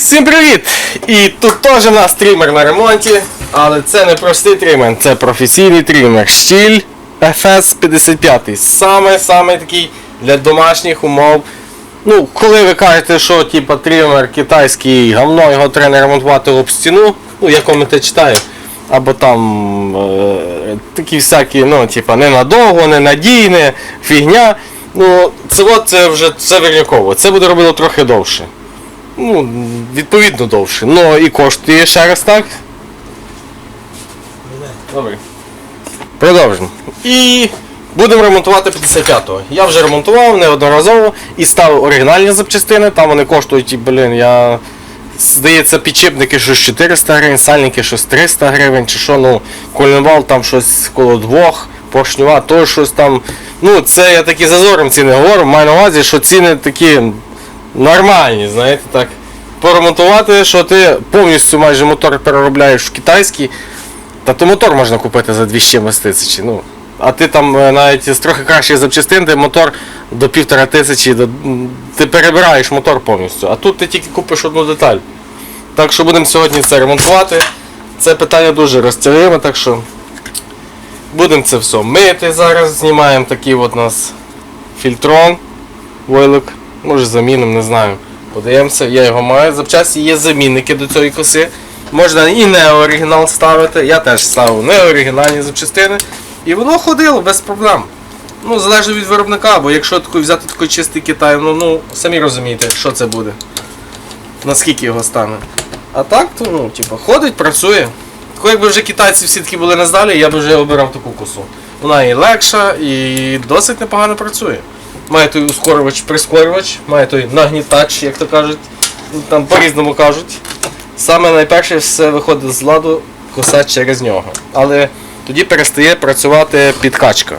Всім привіт! І тут теж у нас трімер на ремонті, але це не простий трімер, це професійний трімер. Щіль FS55. Саме саме такий для домашніх умов. Ну, коли ви кажете, що типа трімер китайський говно, його треба ремонтувати об стіну, ну я коменти читаю. Або там е, такі всякі, ну, типа, ненадовго, ненадійне, фігня. Ну, це от це вже це вірняково. Це буде робило трохи довше. Ну, відповідно довше. Ну і коштує ще раз так. Добре. Продовжимо. І будемо ремонтувати 55-го. Я вже ремонтував неодноразово і ставив оригінальні запчастини. Там вони коштують, блін, я. Здається, підчепники щось 400 гривень, сальники щось 300 гривень, чи що, ну, коленвал там щось коло двох, поршнюва, то щось там. Ну, це я такі зазором ціни говорю, маю на увазі, що ціни такі нормальні, знаєте, так. Поремонтувати, що ти повністю майже мотор переробляєш в китайський, та то мотор можна купити за 200 тисячі. Ну, а ти там е, навіть з трохи кращих запчастин, де мотор до півтора тисячі, до- ти перебираєш мотор повністю. А тут ти тільки купиш одну деталь. Так що будемо сьогодні це ремонтувати. Це питання дуже розтягуємо, так що будемо це все мити зараз. Знімаємо такий от у нас фільтрон, войлок. Може замінимо, не знаю. Подивимося, я його маю. Запчасті є замінники до цієї коси. Можна і не оригінал ставити. Я теж ставив не оригінальні запчастини. І воно ходило без проблем. Ну, залежно від виробника, бо якщо такий взяти такий чистий Китай, ну, ну самі розумієте, що це буде. Наскільки його стане. А так, то ну, типу, ходить, працює. Тако якби вже китайці всі такі були не здалі, я б вже обирав таку косу. Вона і легша, і досить непогано працює. Має той ускорювач, прискорювач, має той нагнітач, як то кажуть, ну, там по-різному кажуть. Саме найперше все виходить з ладу коса через нього. Але тоді перестає працювати підкачка.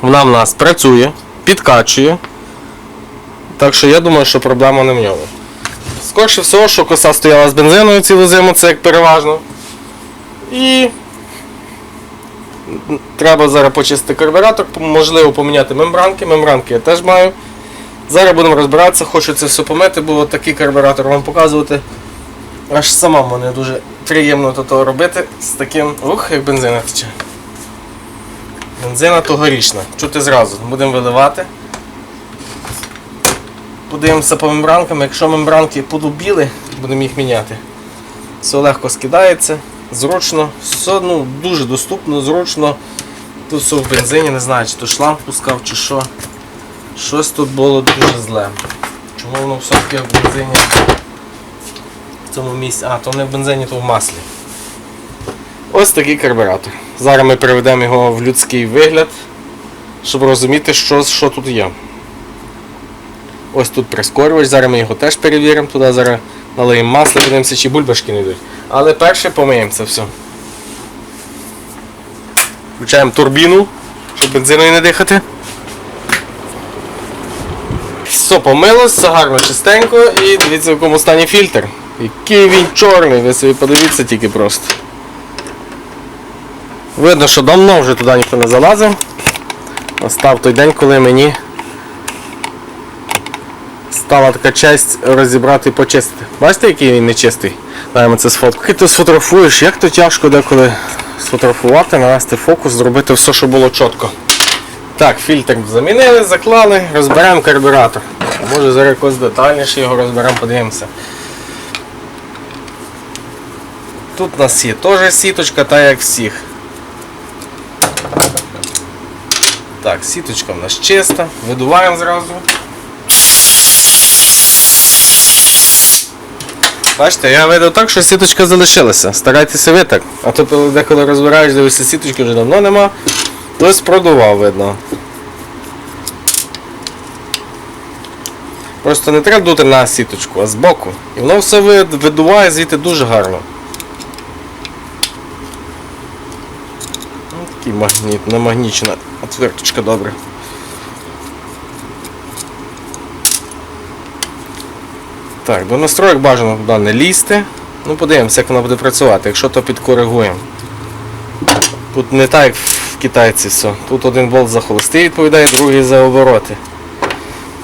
Вона в нас працює, підкачує. Так що я думаю, що проблема не в ньому. Скорше всього, що коса стояла з бензиною цілу зиму, це як переважно. І треба зараз почистити карбюратор, можливо поміняти мембранки. Мембранки я теж маю. Зараз будемо розбиратися, хочу це все помити, бо такий карбюратор вам показувати. Аж самому не дуже приємно то робити з таким. Ух, як бензина тече. Бензина тогорічна. Чути зразу. Будемо виливати. Подивимося по мембранкам. Якщо мембранки подубіли, будемо їх міняти. Все легко скидається, зручно, все ну, дуже доступно, зручно. Тут все в бензині, не знаю, чи то шланг пускав, чи що. Щось тут було дуже зле. Чому воно все-таки в бензині в цьому місці? А, то не в бензині, то в маслі. Ось такий карбюратор. Зараз ми приведемо його в людський вигляд, щоб розуміти, що, що тут є. Ось тут прискорювач, зараз ми його теж перевіримо, туди зараз налиємо масло, подивимося, чи бульбашки не йдуть. Але перше помиємо це все. Включаємо турбіну, щоб бензиною не дихати. Все помилось, все гарно чистенько і дивіться в якому стані фільтр. Який він чорний, ви собі подивіться тільки просто. Видно, що давно вже туди ніхто не залазив. Настав той день, коли мені стала така честь розібрати і почистити. Бачите, який він нечистий? Даємо це сфотку. Коли ти сфотографуєш, як то тяжко деколи сфотографувати, навести фокус, зробити все, щоб було чітко. Так, фільтр замінили, заклали, розберемо карбюратор. Може зараз якось детальніше його розберемо, подивимося. Тут у нас є теж сіточка, та як всіх. Так, сіточка в нас чиста, видуваємо зразу. Бачите, я видав так, що сіточка залишилася. Старайтеся ви так. А то деколи розбираєш, дивишся, сіточки вже давно нема. Хтось продував, видно. Просто не треба дути на сіточку, а збоку. І воно все видуває звідти дуже гарно. Ну, Такий магніт, намагнічена отверточка добре. Так, до настроєк бажано туди лізти. Ну подивимося, як воно буде працювати, якщо то підкоригуємо. Тут не так, як в китайці все. Тут один болт за холостий відповідає, другий за обороти.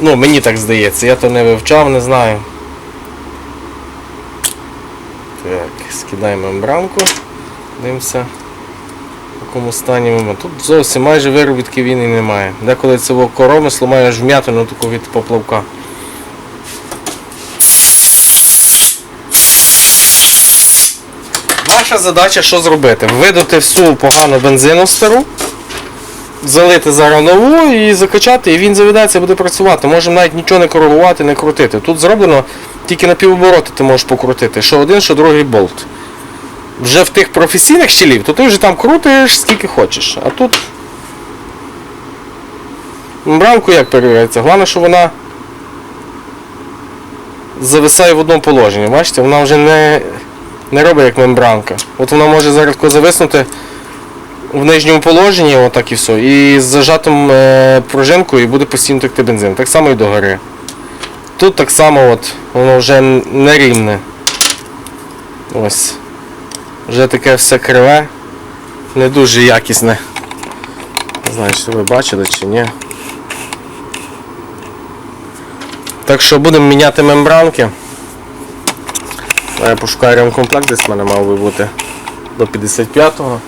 Ну, мені так здається, я то не вивчав, не знаю. Так, скидаємо мембранку. Дивимося, в якому стані ми. Тут зовсім майже виробітків він і немає. Деколи це коромисло має аж вм'ятину таку від поплавка. Наша задача що зробити? Видати всю погану бензину стару, залити зараз нову і закачати, і він заведеться буде працювати. Можемо навіть нічого не коригувати, не крутити. Тут зроблено тільки на півобороти ти можеш покрутити. Що один, що другий болт. Вже в тих професійних щелів, то ти вже там крутиш скільки хочеш. А тут мембранку як перевіряється? Головне, що вона зависає в одному положенні. Бачите, вона вже не, не робить як мембранка. От вона може зараз зависнути в нижньому положенні, отак і все, і з зажатим е, пружинкою буде постійно текти бензин. Так само і догори. Тут так само от, воно вже нерівне. Ось. Вже таке все криве, не дуже якісне. Не знаю, чи ви бачили чи ні. Так що будемо міняти мембранки. Я пошукаю ремкомплект, десь в мене мав би бути до 55-го.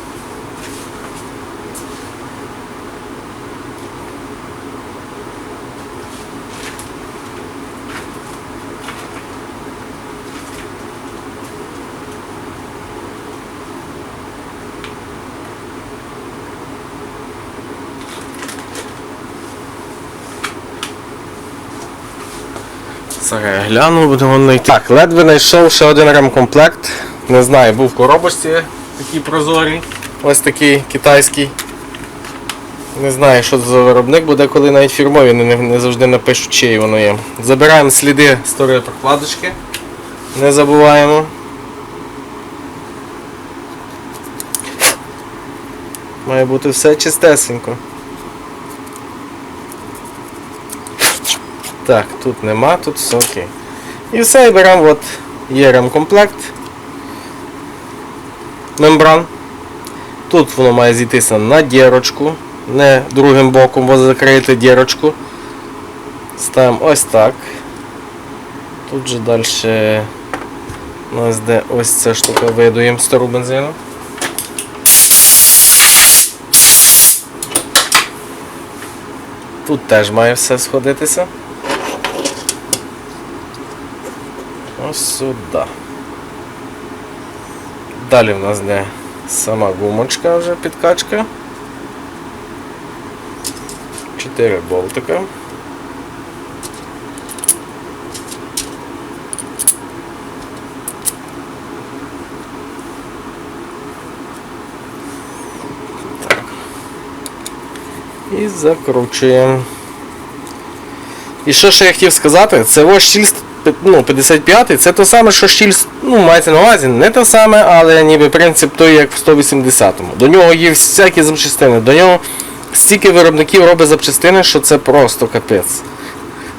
Зараз я гляну, будемо знайти. Так, ледве знайшов ще один ремкомплект. Не знаю, був в коробочці такий прозорий. Ось такий китайський. Не знаю, що за виробник, бо деколи навіть фірмові не, не завжди напишуть, чиї воно є. Забираємо сліди старої прокладочки. Не забуваємо. Має бути все чистесенько. Так, тут нема, тут все окей. І все, і беремо от є ремкомплект. Мембран. Тут воно має зійтися на дірочку, не другим боком, бо закрити дірочку. Ставимо ось так. Тут же далі у нас де ось ця штука видуємо стару бензину. Тут теж має все сходитися. Ось сюди. Далі в нас де сама гумочка вже підкачка. Чотири болтика. Так. І закручуємо. І що ще я хотів сказати, це ось ну, 55 це те саме, що щіль, ну, мається на увазі, не те саме, але ніби принцип той, як в 180-му. До нього є всякі запчастини, до нього стільки виробників робить запчастини, що це просто капець.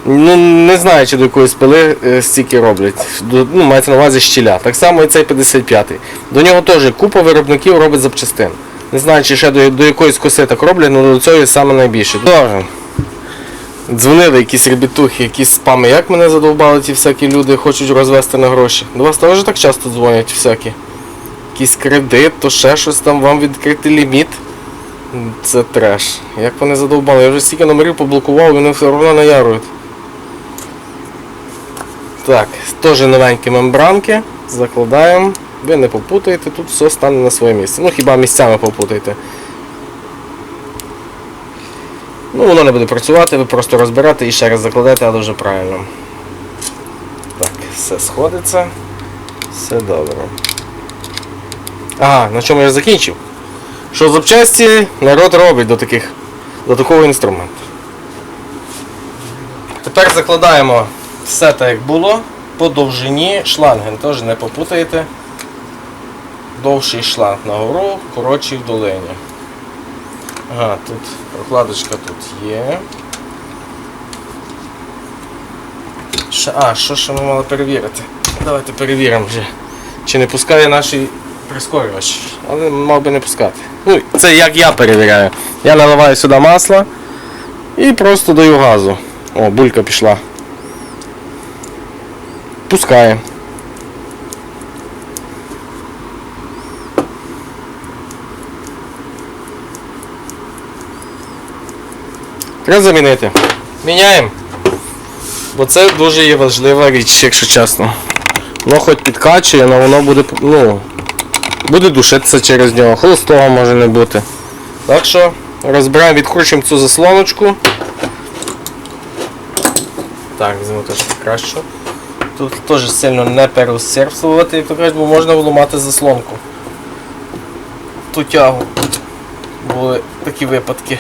Ну, не знаю, чи до якоїсь пили е, стільки роблять. До, ну, мається на увазі щіля. Так само і цей 55-й. До нього теж купа виробників робить запчастин. Не знаю, чи ще до, до якоїсь коси так роблять, але до цього саме найбільше. Добре. Дзвонили якісь ребятухи, якісь спами. Як мене задовбали ті всякі люди, хочуть розвести на гроші. До вас теж так часто дзвонять всякі. Якийсь кредит, то ще щось там, вам відкрити ліміт. Це треш. Як вони задовбали? Я вже стільки номерів поблокував, вони все одно наярують. Так, теж новенькі мембранки. Закладаємо. Ви не попутаєте, тут все стане на своє місце. Ну хіба місцями попутаєте. Ну, воно не буде працювати, ви просто розберете і ще раз закладете, але вже правильно. Так, все сходиться. Все добре. Ага, на чому я закінчив? Що запчасті народ робить до таких, до такого інструменту. Тепер закладаємо все так, як було. По довжині шланген теж не попутаєте. Довший шланг нагору, коротший в долині. Ага, тут прокладочка тут є. Ще, а, що ще ми мали перевірити? Давайте перевіримо вже. Чи не пускає наш прискорювач. Але мав би не пускати. Ну, це як я перевіряю. Я наливаю сюди масло і просто даю газу. О, булька пішла. Пускає. Треба замінити. Міняємо. Бо це дуже є важлива річ, якщо чесно. Воно хоч підкачує, але воно буде, ну, буде душитися через нього. Холостого може не бути. Так що розбираємо, відкручуємо цю заслоночку. Так, візьму теж краще. Тут теж сильно не переусердствувати, як то кажуть, бо можна вламати заслонку. Ту тягу. Були такі випадки.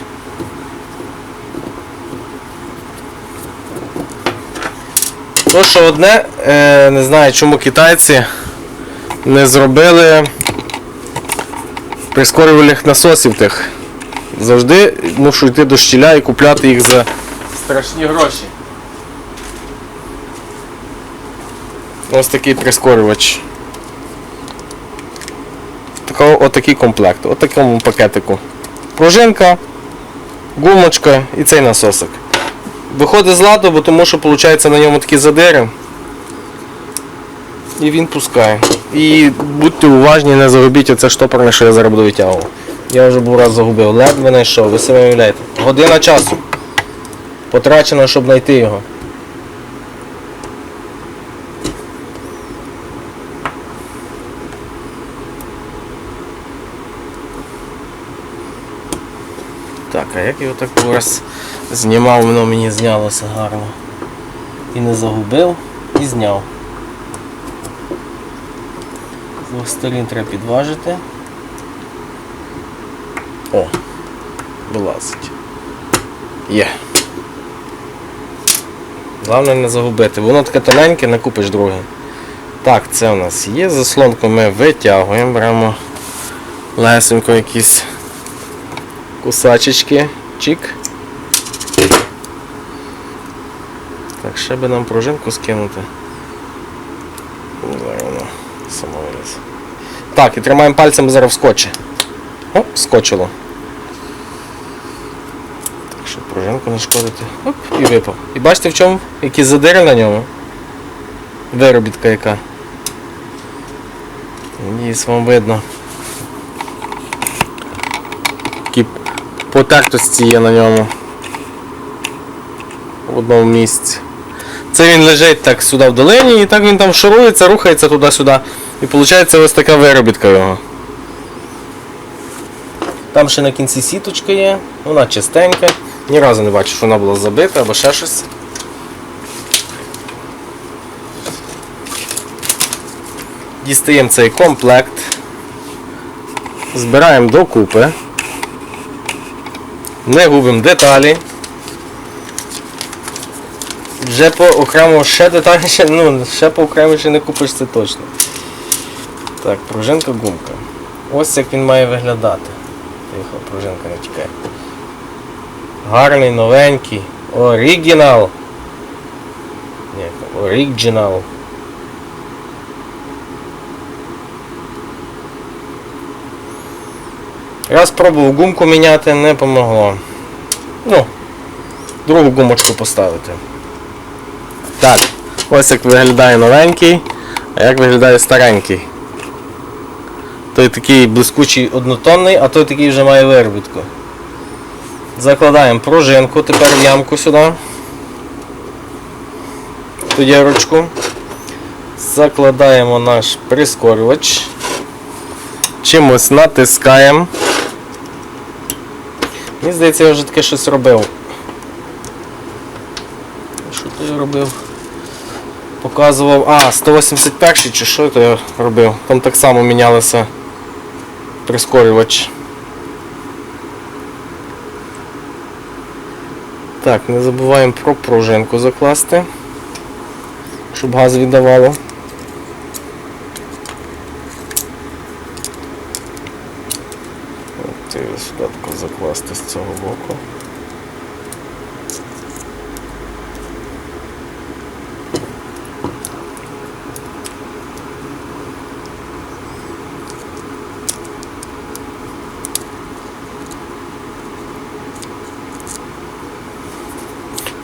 То, що одне, е, не знаю, чому китайці не зробили прискорювальних насосів тих. Завжди мушу йти до щіля і купляти їх за страшні гроші. Ось такий прискорювач. Такого, отакий комплект, отакому пакетику. Пружинка, гумочка і цей насосик. Виходить з ладу, бо тому що виходить на ньому такі задири. І він пускає. І будьте уважні, не загубіть оце штопорне, що я зараз буду витягував. Я вже був раз загубив. Ледве знайшов, ви себе уявляєте. Година часу. Потрачено, щоб знайти його. Так, а як його так раз знімав, воно мені знялося гарно. І не загубив, і зняв. З двох сторін треба підважити. О, вилазить. Є. Головне не загубити. Воно таке тоненьке, не купиш друге. Так, це у нас є. Заслонку ми витягуємо, беремо лесенько якісь кусачечки. Чик. Так, ще би нам пружинку скинути. Ну, Зараз воно само виліз. Так, і тримаємо пальцем зараз вскоче. Оп, скочило. Так, щоб пружинку не шкодити. Оп, і випав. І бачите в чому? Які задири на ньому? Виробітка яка. Надіюсь, вам видно. Такі потертості є на ньому. В одному місці. Це він лежить так сюди в долині і так він там шурується, рухається туди-сюди. І виходить ось така виробітка його. Там ще на кінці сіточка є, вона чистенька. Ні разу не бачу, що вона була забита або ще щось. Дістаємо цей комплект. Збираємо докупи. Не губимо деталі. Вже по окремо ще детальніше, ну, ще по окреміше не купиш це точно. Так, пружинка гумка. Ось як він має виглядати. Тихо, пружинка не тікає. Гарний, новенький. Оригінал. Ні, оригінал. Раз пробував гумку міняти, не помогло. Ну, другу гумочку поставити. Так, ось як виглядає новенький, а як виглядає старенький. Той такий блискучий однотонний, а той такий вже має виробітку. Закладаємо пружинку тепер в ямку сюди. Ту дірочку. Закладаємо наш прискорювач. Чимось натискаємо. Мені здається, я вже таке щось робив. Що то я робив? Показував. А, 181 чи що то я робив? Там так само мінялося прискорювач. Так, не забуваємо про пружинку закласти, щоб газ віддавало. От і сюди закласти з цього боку.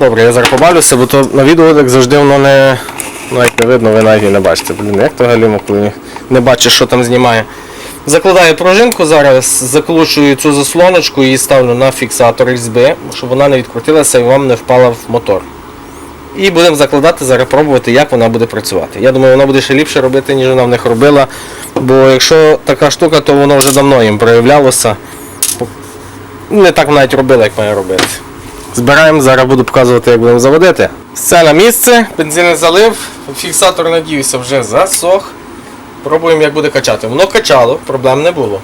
Добре, я зараз побавлюся, бо то на відео, як завжди, воно не. Навіть не видно, ви навіть не бачите. Блін, як то галімо, коли не бачиш, що там знімає. Закладаю пружинку, зараз закручую цю заслоночку і ставлю на фіксатор різьби, щоб вона не відкрутилася і вам не впала в мотор. І будемо закладати, зараз пробувати, як вона буде працювати. Я думаю, вона буде ще ліпше робити, ніж вона в них робила. Бо якщо така штука, то воно вже давно їм проявлялося. Не так навіть робила, як має робити. Збираємо, зараз буду показувати, як будемо заводити. Все на місце, бензин залив, фіксатор, надіюся, вже засох. Пробуємо, як буде качати. Воно качало, проблем не було.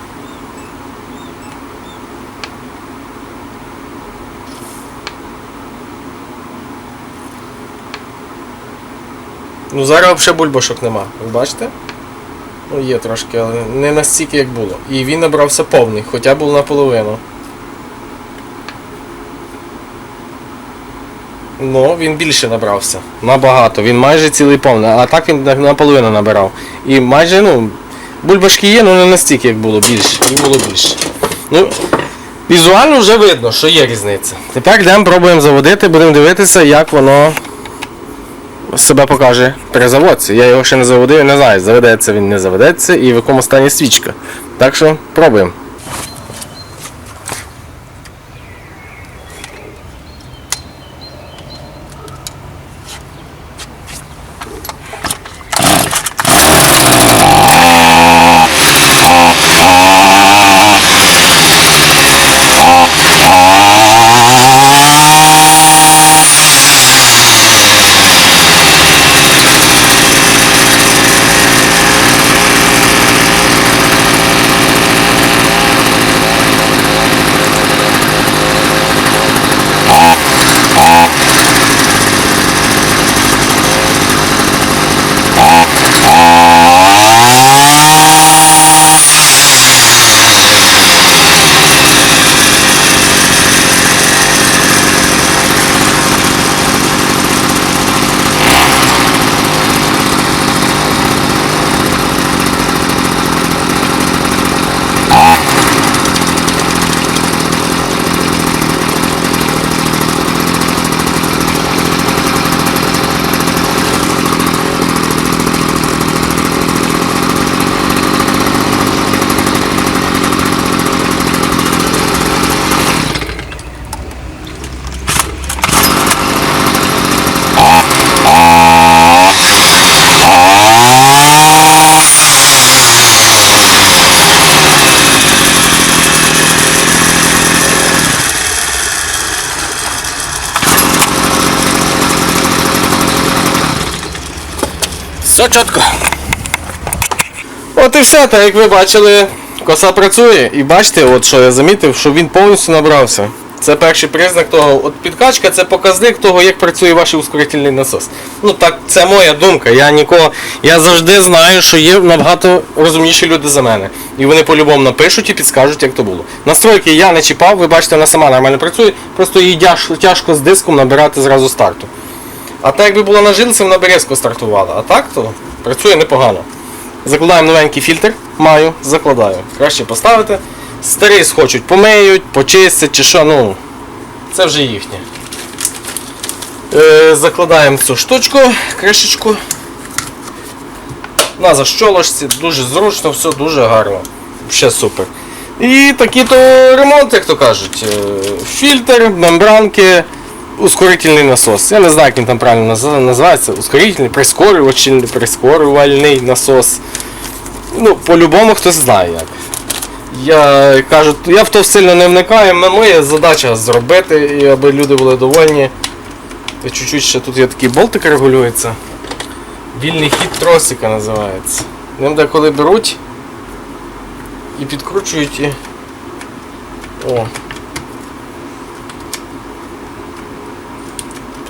Ну зараз взагалі бульбашок нема. Ви бачите? Ну є трошки, але не настільки як було. І він набрався повний, хоча був наполовину. Ну, він більше набрався. Набагато. Він майже цілий повний, а так він наполовину набирав. І майже, ну, бульбашки є, але не настільки, як було більше. І було більше. Ну, візуально вже видно, що є різниця. Тепер йдемо, пробуємо заводити, будемо дивитися, як воно себе покаже при заводці. Я його ще не заводив, не знаю, заведеться він, не заведеться і в якому стані свічка. Так що пробуємо. Чітко. От і все, так як ви бачили, коса працює. І бачите, от що я замітив, що він повністю набрався. Це перший признак того. От підкачка це показник того, як працює ваш ускорительний насос. Ну так, це моя думка. Я нікого. Я завжди знаю, що є набагато розумніші люди за мене. І вони по-любому напишуть і підскажуть, як то було. Настройки я не чіпав, ви бачите, вона сама нормально працює, просто тяж- тяжко з диском набирати зразу старту. А так якби була на жилці, вона б різко стартувала. А так то працює непогано. Закладаємо новенький фільтр, маю, закладаю. Краще поставити. Старий схочуть, помиють, почистять чи що, ну. Це вже їхнє. Е, закладаємо цю штучку, кришечку. На защолочці, дуже зручно, все дуже гарно. Ще супер. І такі то ремонт, як то кажуть. Е, Фільтр, мембранки, ускорительний насос. Я не знаю, як він там правильно наз- називається. Ускорительний, прискорювальний, прискорювальний насос. Ну, по-любому хтось знає як. Я кажу, я в то сильно не вникаю, моя задача зробити, і аби люди були довольні. Чуть-чуть ще тут є такий болтик регулюється. Вільний хід тросика називається. Ним деколи беруть і підкручують і. О.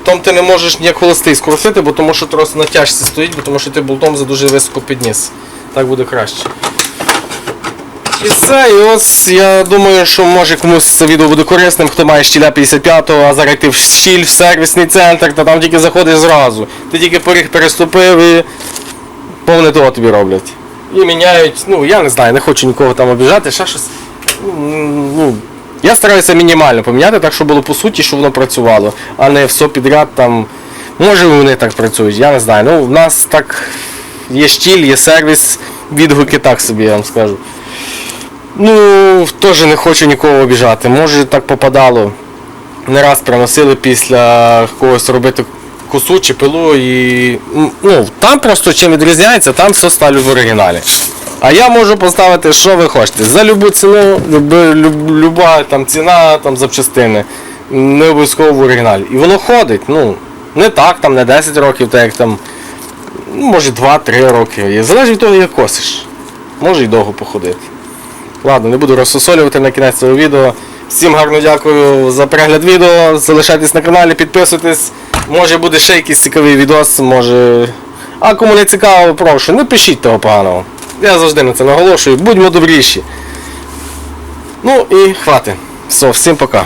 Потім ти не можеш ніяк холостий скрутити, бо тому що трос на тяжці стоїть, бо тому що ти болтом за дуже високо підніс. Так буде краще. І все, і ось я думаю, що може комусь це відео буде корисним, хто має щіля 55-го, а зараз ти в щіль, в сервісний центр, та там тільки заходиш зразу. Ти тільки поріг переступив і повне того тобі роблять. І міняють, ну я не знаю, не хочу нікого там обіжати, ще щось. М, Ну, я стараюся мінімально поміняти, так щоб було по суті, щоб воно працювало, а не все підряд там. Може вони так працюють, я не знаю. Ну, в нас так є щіль, є сервіс, відгуки так собі, я вам скажу. Ну, теж не хочу нікого обіжати. Може так попадало. Не раз приносили після когось робити косу чи пилу і. Ну, там просто чим відрізняється, там все ставлю в оригіналі. А я можу поставити, що ви хочете. За любу ціну, люби, люб, люба там ціна там запчастини. Не обов'язково в оригіналі. І воно ходить, ну, не так, там не 10 років, так як там. ну, Може 2-3 роки. Залежить від того, як косиш. Може і довго походити. Ладно, не буду розсосолювати на кінець цього відео. Всім гарно дякую за перегляд відео. Залишайтесь на каналі, підписуйтесь. Може буде ще якийсь цікавий відос, може. А кому не цікаво, прошу, не пишіть того поганого. Я завжди на це наголошую. Будьмо добріші. Ну і хвати. Все, всім пока.